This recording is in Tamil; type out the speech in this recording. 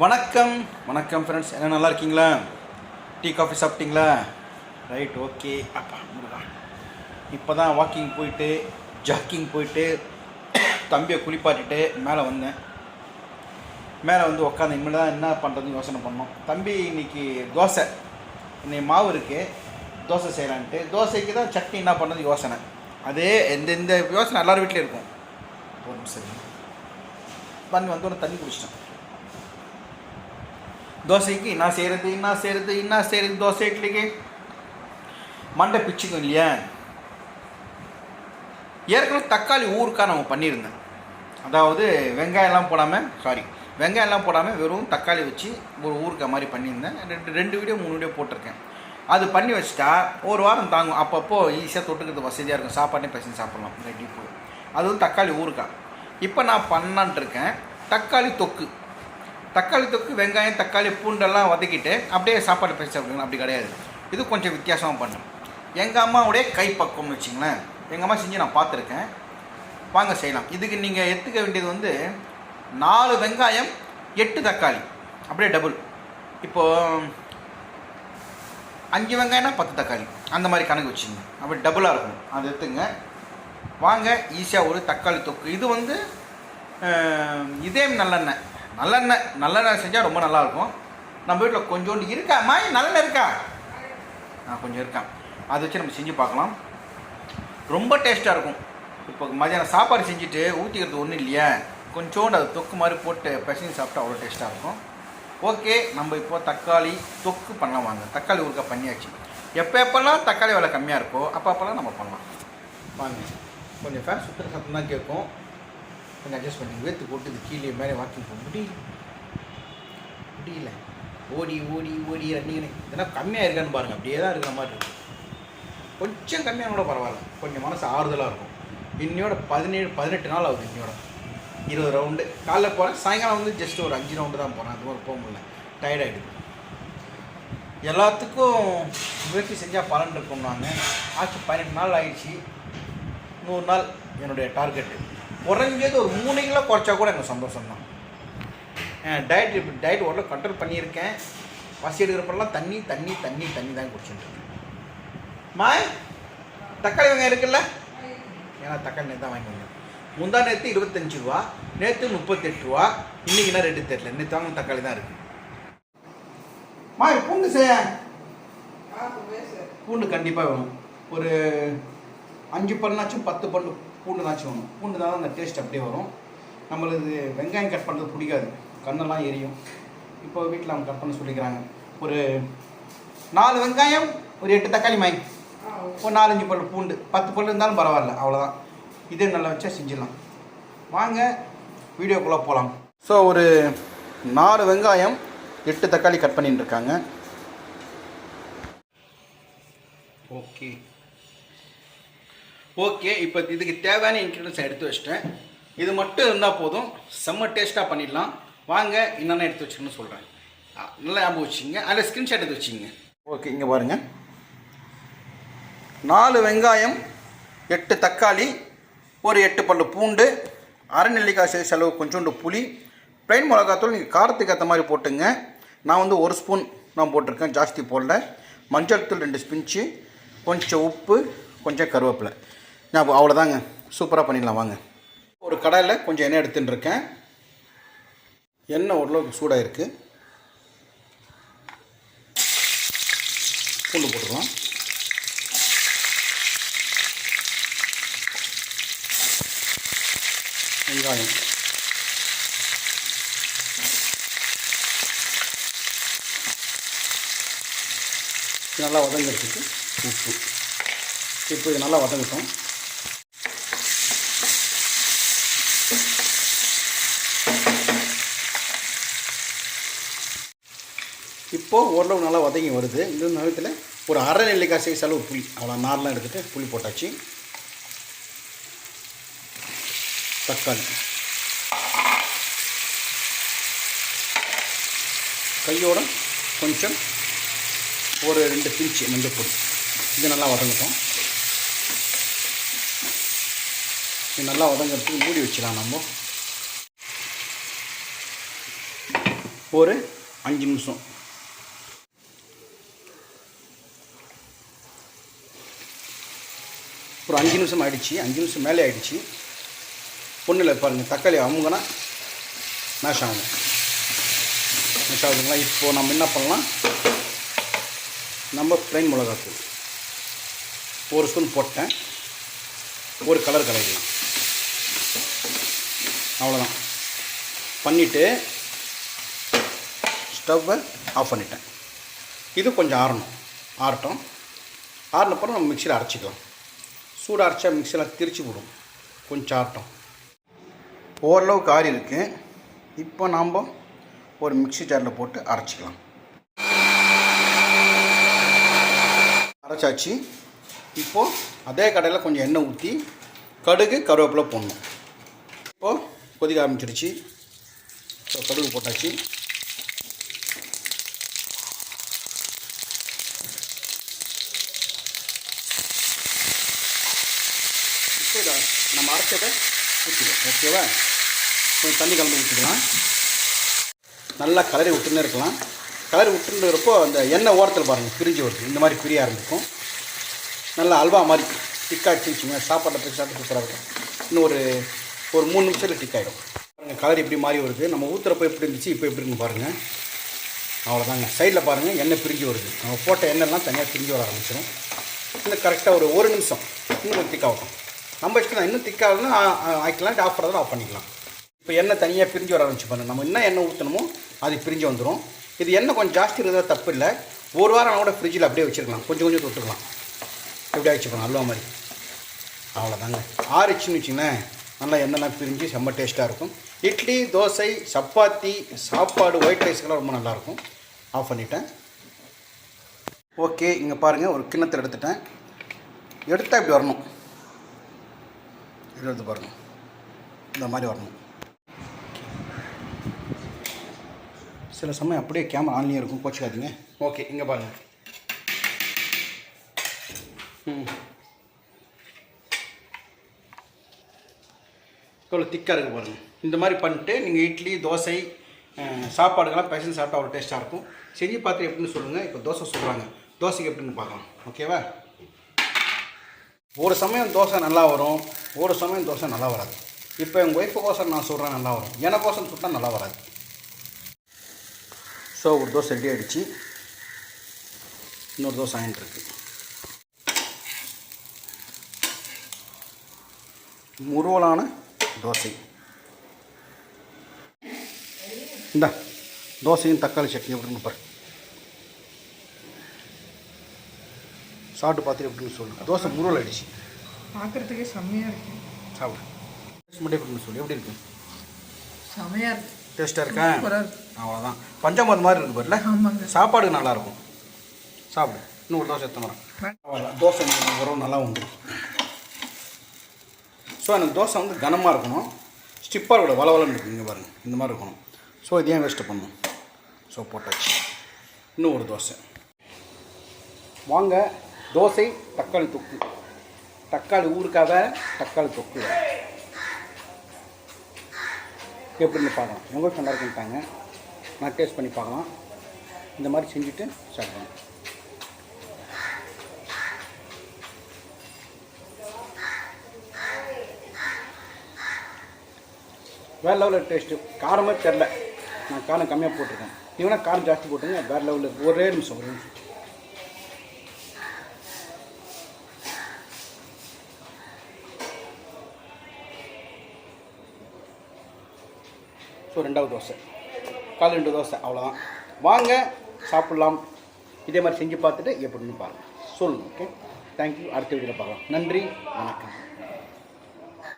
வணக்கம். வணக்கம் ஃப்ரெண்ட்ஸ் என்ன நல்லா இருக்கீங்களா? டீ காஃபி சாப்பிட்டீங்களா? ரைட் ஓகே அப்பா முருகா இப்போ தான் வாக்கிங் போயிட்டு ஜாக்கிங் போயிட்டு தம்பியை குளிப்பாட்டிட்டு மேலே வந்தேன். மேலே வந்து உட்காந்து இனிமேல் தான் என்ன பண்ணுறதுன்னு யோசனை பண்ணோம். தம்பி இன்னைக்கு தோசை. இன்னைக்கு மாவு இருக்குது தோசை செய்யலான்ட்டு. தோசைக்கு தான் சட்னி என்ன பண்ணுறது யோசனை. அதே எந்த இந்த யோசனை எல்லோரும் வீட்டிலையும் இருக்கும். ஒரு நிமிஷம் பண்ணி பண்ணி வந்தோடனே தண்ணி குடிச்சிட்டேன். தோசைக்கு என்ன செய்கிறது என்ன செய்கிறது என்ன செய்கிறது தோசை இட்லிக்கு. மண்டை பிச்சுக்கும் இல்லையா? ஏற்கனவே தக்காளி ஊருக்காக நம்ம பண்ணியிருந்தேன். அதாவது வெங்காயம்லாம் போடாமல் சாரி வெங்காயம்லாம் போடாமல் வெறும் தக்காளி வச்சு ஒரு ஊறுக்காய் மாதிரி பண்ணியிருந்தேன். ரெண்டு ரெண்டு வீடியோ மூணு வீடியோ போட்டிருக்கேன். அது பண்ணி வச்சுட்டா ஒரு வாரம் தாங்கும். அப்பப்போ ஈஸியாக தொட்டுக்கிறது வசதியாக இருக்கும். சாப்பாட்டே பசங்க சாப்பிட்லாம். ரெடி போய் அது வந்து தக்காளி ஊருக்கா இப்போ நான் பண்ணான்ட்ருக்கேன் தக்காளி தொக்கு. தக்காளி தொக்கு வெங்காயம் தக்காளி பூண்டெல்லாம் வதக்கிட்டு அப்படியே சாப்பாடு பேசி சாப்பிடுங்க அப்படி கிடையாது. இது கொஞ்சம் வித்தியாசமாக பண்ணும். எங்கள் அம்மாவுடைய கைப்பக்குவம்னு வச்சிங்களேன் எங்கள் அம்மா செஞ்சு நான் பார்த்துருக்கேன். வாங்க செய்யலாம். இதுக்கு நீங்கள் எடுத்துக்க வேண்டியது வந்து நாலு வெங்காயம் எட்டு தக்காளி. அப்படியே டபுள் இப்போது அஞ்சு வெங்காயம்னா பத்து தக்காளி. அந்த மாதிரி கணக்கு வச்சுங்க அப்படி டபுளாக இருக்கும் அதை எடுத்துங்க வாங்க ஈஸியாக ஒரு தக்காளி தொக்கு. இது வந்து இதே நல்லெண்ணெய். நல்லெண்ணெய் நல்லெண்ணெய் செஞ்சால் ரொம்ப நல்லாயிருக்கும். நம்ம வீட்டில் கொஞ்சோண்டு இருக்கா? மாய் நல்லெண்ணெய் இருக்கா? ஆ கொஞ்சம் இருக்கேன் அதை வச்சு நம்ம செஞ்சு பார்க்கலாம். ரொம்ப டேஸ்ட்டாக இருக்கும். இப்போ மதியானம் சாப்பாடு செஞ்சுட்டு ஊற்றிக்கிறது ஒன்றும் இல்லையா. கொஞ்சோண்டு அது தொக்கு மாதிரி போட்டு பசங்க சாப்பிட்டா அவ்வளோ டேஸ்ட்டாக இருக்கும். ஓகே நம்ம இப்போ தக்காளி தொக்கு பண்ணலாம் வாங்க. தக்காளி ஊறுகாய் பண்ணியாச்சு. எப்போ எப்போல்லாம் தக்காளி விலை கம்மியாக இருக்கோ அப்போ அப்போல்லாம் நம்ம பண்ணலாம். வாங்க. கொஞ்சம் ஃபேன் சுற்றுற சத்தம் தான் கேட்கும். கொஞ்சம் அட்ஜஸ்ட் பண்ணி வேர்த்து போட்டு இது கீழே மேலே வாக்கிங் போக முடியல. முடியல. ஓடி ஓடி ஓடி ரன்னிங் இதெல்லாம் கம்மியாக இருக்கான்னு பாருங்கள் அப்படியே தான் இருக்கிற மாதிரி இருக்கும் கொஞ்சம் கம்மியாக கூட பரவாயில்ல. கொஞ்சம் மனசு ஆறுதலாக இருக்கும். இன்னையோட பதினேழு பதினெட்டு நாள் ஆகுது இன்னையோட. இருபது ரவுண்டு காலைல போகிறேன் சாயங்காலம் வந்து ஜஸ்ட் ஒரு அஞ்சு ரவுண்டு தான் போகிறேன் அது மாதிரி போக முடியல. டயர்டாகிடுது எல்லாத்துக்கும் முயற்சி செஞ்சால் பலன் இருக்கும்னாங்க. ஆச்சு பதினெட்டு நாள் ஆயிடுச்சு. நூறு நாள் என்னுடைய டார்கெட்டு குறைஞ்சது ஒரு மூணு கிலோ குறைச்சா கூட எனக்கு சந்தோஷம் தான் டயட் டயட் ஓரளவு கண்ட்ரோல் பண்ணியிருக்கேன். பசி எடுக்கிறப்பெல்லாம் தண்ணி தண்ணி தண்ணி தண்ணி தான் குடிச்சுட்டு மாய் தக்காளி வெங்காயம் இருக்குல்ல? ஏன்னா தக்காளி நேற்று தான் வாங்கி வந்தேன். முந்தா நேற்று இருபத்தஞ்சு ரூபா நேற்று முப்பத்தெட்டு ரூபா இன்னைக்குன்னா ரெண்டு தெரியல. நேற்று வாங்கின தக்காளி தான் இருக்கு. மாய் பூண்டு செய்ய. பூண்டு கண்டிப்பாக வேணும். ஒரு அஞ்சு பல்லுனாச்சும் பத்து பூண்டு தான் வேணும் பூண்டு தான் அந்த டேஸ்ட் அப்படியே வரும். நம்மளுக்கு வெங்காயம் கட் பண்ணுறது பிடிக்காது. கண்ணெல்லாம் எரியும். இப்போ வீட்டில் அவங்க கட் பண்ண சொல்லிக்கிறாங்க. ஒரு நாலு வெங்காயம் ஒரு எட்டு தக்காளி மாய் ஒரு நாலஞ்சு பல் பூண்டு. பத்து பல் இருந்தாலும் பரவாயில்ல. அவ்வளோதான் இதே நல்லா வச்சா செஞ்சிடலாம். வாங்க வீடியோக்குள்ளே போகலாம் ஸோ ஒரு நாலு வெங்காயம் எட்டு தக்காளி கட் பண்ணிட்டு இருக்காங்க. ஓகே ஓகே இப்போ இதுக்கு தேவையான இன்க்ரீடியன்ஸ் எடுத்து வச்சிட்டேன். இது மட்டும் இருந்தால் போதும். செம்ம டேஸ்ட்டாக பண்ணிடலாம். வாங்க என்னென்ன எடுத்து வச்சுக்கணும்னு சொல்கிறேன் நல்லா ஞாபகம் வச்சுங்க அதில் ஸ்க்ரீன்ஷாட் எடுத்து வச்சுங்க ஓகே இங்கே பாருங்கள் நாலு வெங்காயம் எட்டு தக்காளி ஒரு எட்டு பல்லு பூண்டு அரை நெல்லிக்காய் சைஸ் அளவு கொஞ்சோண்டு புளி ப்ளைன் மிளகாத்தூள் நீங்கள் காரத்துக்கு ஏற்ற மாதிரி போட்டுங்க. நான் வந்து ஒரு ஸ்பூன் நான் போட்டிருக்கேன் ஜாஸ்தி போடல. மஞ்சள் தூள் ரெண்டு ஸ்பின்ச்சு கொஞ்சம் உப்பு கொஞ்சம் கருவேப்பிலை. ஞாபகம் அவ்வளோதாங்க சூப்பராக பண்ணிடலாம் வாங்க. ஒரு கடாயில் கொஞ்சம் எண்ணெய் எடுத்துன்னு இருக்கேன். எண்ணெய் ஓரளவுக்கு சூடாக இருக்குது பூண்டு போட்டுக்கலாம் வெங்காயம். நல்லா வதங்கிறதுக்கு உப்பு. இப்போ இது நல்லா வதங்கட்டும். இப்போது ஓரளவு நல்லா வதங்கி வருது. இந்த நேரத்தில் ஒரு அரை நெல்லிக்காய் சைஸ் அளவு புளி அவ்வளோ நார்லாம் எடுத்துகிட்டு புளி போட்டாச்சு. தக்காளி. கையோட கொஞ்சம் ஒரு ரெண்டு பிஞ்சு மஞ்சள் பொடி. இது நல்லா வதங்கட்டும். இது நல்லா வதங்கிறதுக்கு மூடி வச்சிடலாம் நம்ம. ஒரு அஞ்சு நிமிஷம். ஒரு அஞ்சு நிமிஷம் ஆகிடுச்சு அஞ்சு நிமிஷம் மேலே ஆயிடுச்சு. பொண்ணில் இல்லை பாருங்கள் தக்காளி அமுங்கன்னா மேஷ் ஆகும். மேஷ் ஆகுதுங்களா? இப்போது நம்ம என்ன பண்ணலாம்? நம்ம பிளைன் மிளகாத்தூள். ஒரு ஸ்பூன் போட்டேன். ஒரு கலர் கலக்கலாம் அவ்வளோதான் பண்ணிவிட்டு ஸ்டவ்வை ஆஃப் பண்ணிட்டேன். இது கொஞ்சம் ஆறணும். ஆறட்டும். ஆறினப்புறம் நம்ம மிக்சியில் அரைச்சிக்கலாம். சூடு அரைச்சா மிக்சியில் திரிச்சு விடும் கொஞ்சம் ஆட்டம் ஓரளவுக்கு ஆறி இருக்கு. இப்போ நாம் ஒரு மிக்ஸி ஜாரில் போட்டு அரைச்சிக்கலாம். அரைச்சாச்சு. இப்போது அதே கடையில் கொஞ்சம் எண்ணெய் ஊற்றி கடுகு கருவேப்பிலை போடணும். இப்போது கொதிக்க ஆரம்பிச்சிருச்சு. ஸோ கடுகு போட்டாச்சு இப்போ இதை நம்ம அரைச்சதை ஊற்றிடுவோம் ஓகேவா கொஞ்சம் தண்ணி கலந்து ஊற்றிக்கலாம் நல்லா கலரி விட்டுன்னு இருக்கலாம். கலரி விட்டுருக்கிறப்போ அந்த எண்ணெய் ஓரத்தில் பாருங்கள் பிரிஞ்சு வருது. இந்த மாதிரி பிரிய ஆரம்பிக்கும் நல்லா அல்வா மாதிரி திக்காச்சு வச்சுங்க சாப்பாட்டை சாப்பிட்டு சூப்பராக இருக்கும் இன்னும் ஒரு ஒரு மூணு நிமிஷத்தில் டிக் ஆகிடும் பாருங்கள் கலர் எப்படி மாறி வருது. நம்ம ஊற்றுறப்போ எப்படி இருந்துச்சு இப்போ எப்படி இருக்குன்னு பாருங்கள் அவ்வளோதாங்க சைடில் பாருங்கள் எண்ணெய் பிரிஞ்சு வருது. நம்ம போட்ட எண்ணெய்லாம் தனியாக பிரிஞ்சு வர ஆரம்பிச்சிடும் இன்னும் கரெக்டாக ஒரு ஒரு நிமிஷம். இன்னும் கொஞ்சம் நம்ம இஷ்டம் தான். இன்னும் திக்காகலாம் ஆக்கிக்கலாம். ஆஃப் பண்ணுறதுனா ஆஃப் பண்ணிக்கலாம். இப்போ எண்ணெய் தனியாக பிரிஞ்சு வர ஆரம்பிச்சு பாருங்க. நம்ம என்ன எண்ணெய் ஊற்றணுமோ அது பிரிஞ்சு வந்துடும் இது எண்ணெய் கொஞ்சம் ஜாஸ்தி இருந்தால் தப்பு இல்லை. ஒரு வாரம் கூட ஃப்ரிட்ஜில் அப்படியே வச்சுருக்கலாம். கொஞ்சம் கொஞ்சம் தொட்டுக்கலாம். எப்படி வச்சுக்கலாம் அல்வா மாதிரி. அவ்வளோதாங்க ஆறிச்சுன்னு வச்சுங்களேன் நல்லா எண்ணெய்லாம் பிரிஞ்சு செம்ம டேஸ்ட்டாக இருக்கும். இட்லி தோசை சப்பாத்தி சாப்பாடு ஒயிட் ரைஸ்க்கெல்லாம் ரொம்ப நல்லாயிருக்கும் ஆஃப் பண்ணிட்டேன். ஓகே இங்கே பாருங்கள் ஒரு கிண்ணத்தில் எடுத்துட்டேன். எடுத்தால் இப்படி வரணும். இது எடுத்து பாருங்கள் இந்த மாதிரி வரணும். சில சமயம் அப்படியே கேமரா ஆன்லேயே இருக்கும் கோச்சிக்காதீங்க. ஓகே இங்கே பாருங்கள் ம். இவ்வளோ திக்காக இருக்குது பாருங்கள் இந்த மாதிரி பண்ணிட்டு நீங்கள் இட்லி தோசை சாப்பாடுக்கெல்லாம் சாப்பாடுகள்லாம் பேசஞ்சு சாப்பிட்டா அவ்வளோ டேஸ்ட்டாக இருக்கும். செஞ்சு பார்த்து எப்படின்னு சொல்லுங்கள் இப்போ தோசை சொல்கிறாங்க தோசைக்கு எப்படின்னு பார்க்கலாம். ஓகேவா ஒரு சமயம் தோசை நல்லா வரும் ஒரு சமயம் தோசை நல்லா வராது. இப்போ எங்கள் ஒய்ஃபுக்கோசரம் நான் சொல்கிறேன் நல்லா வரும். எனக்கோசரம் சுட்டால் நல்லா வராது. ஸோ ஒரு தோசை ரெடி ஆகிடுச்சு இன்னொரு தோசை ஆயின்னு முருவலான தோசை. இந்தா தோசையும் தக்காளி சட்னி எப்படின்னு பாரு. சாப்பிட்டு பார்த்துட்டு எப்படின்னு சொல்லு. தோசை முருவல் ஆயிடுச்சு. பார்க்குறதுக்கே செம்மையாக இருக்கு. சாப்பிடு. டேஸ்ட் மட்டும் எப்படின்னு சொல்லு. எப்படி இருக்கு? செம்மையாக இருக்கு. டேஸ்ட்டாக இருக்கா? அவ்வளோதான் பஞ்சாமத்து மாதிரி இருக்கு பாருல. சாப்பாடு நல்லா இருக்கும். சாப்பிடு. இன்னும் ஒரு தோசை எடுத்து வரேன் தோசை உறவு நல்லா உண்டு. ஸோ எனக்கு தோசை வந்து கனமாக இருக்கணும். ஸ்டிப்பாக இருக்கக்கூடாது வளவலன்னு இருக்கு இங்கே பாருங்கள் இந்த மாதிரி இருக்கணும். ஸோ இது ஏன் வேஸ்ட்டு பண்ணணும்? ஸோ போட்டாச்சு. இன்னும் ஒரு தோசை. வாங்க. தோசை தக்காளி தொக்கு. தக்காளி ஊருக்காக தக்காளி தொக்கு. எப்படின்னு பார்க்கலாம். ரொம்ப நல்லா இருக்குன்ட்டாங்க நான் டேஸ்ட் பண்ணி பார்க்கலாம். இந்த மாதிரி செஞ்சுட்டு சாப்பிடுவேன் வேறு லெவலில் டேஸ்ட்டு காரமே தெரில நான் காரம் கம்மியாக போட்டிருக்கேன். நீ காரம் ஜாஸ்தி போட்டுங்க வேறு லெவலில் ஒரே நிமிஷம் ஒரே நிமிஷம். ஸோ ரெண்டாவது தோசை. கால் ரெண்டு தோசை அவ்வளோதான் வாங்க சாப்பிட்லாம். இதே மாதிரி செஞ்சு பார்த்துட்டு எப்படின்னு பாருங்கள் சொல்லுங்கள் ஓகே தேங்க்யூ அடுத்த வீடியோவில் பார்க்கலாம். நன்றி வணக்கம்.